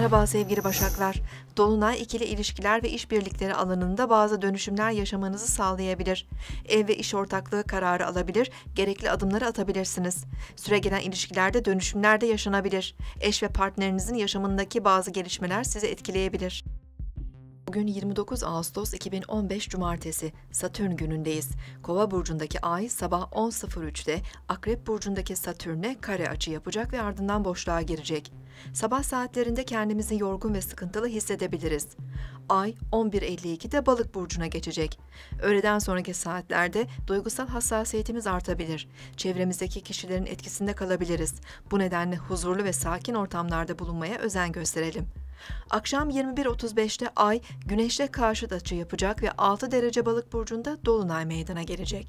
Merhaba sevgili Başaklar. Dolunay ikili ilişkiler ve işbirlikleri alanında bazı dönüşümler yaşamanızı sağlayabilir. Ev ve iş ortaklığı kararı alabilir, gerekli adımları atabilirsiniz. Süre gelen ilişkilerde dönüşümler de yaşanabilir. Eş ve partnerinizin yaşamındaki bazı gelişmeler sizi etkileyebilir. Bugün 29 Ağustos 2015 Cumartesi, Satürn günündeyiz. Kova burcundaki Ay sabah 10.03'te Akrep burcundaki Satürn'e kare açı yapacak ve ardından boşluğa girecek. Sabah saatlerinde kendimizi yorgun ve sıkıntılı hissedebiliriz. Ay 11.52'de Balık burcuna geçecek. Öğleden sonraki saatlerde duygusal hassasiyetimiz artabilir. Çevremizdeki kişilerin etkisinde kalabiliriz. Bu nedenle huzurlu ve sakin ortamlarda bulunmaya özen gösterelim. Akşam 21.35'te Ay Güneş'le karşıt açı yapacak ve 6 derece Balık burcunda dolunay meydana gelecek.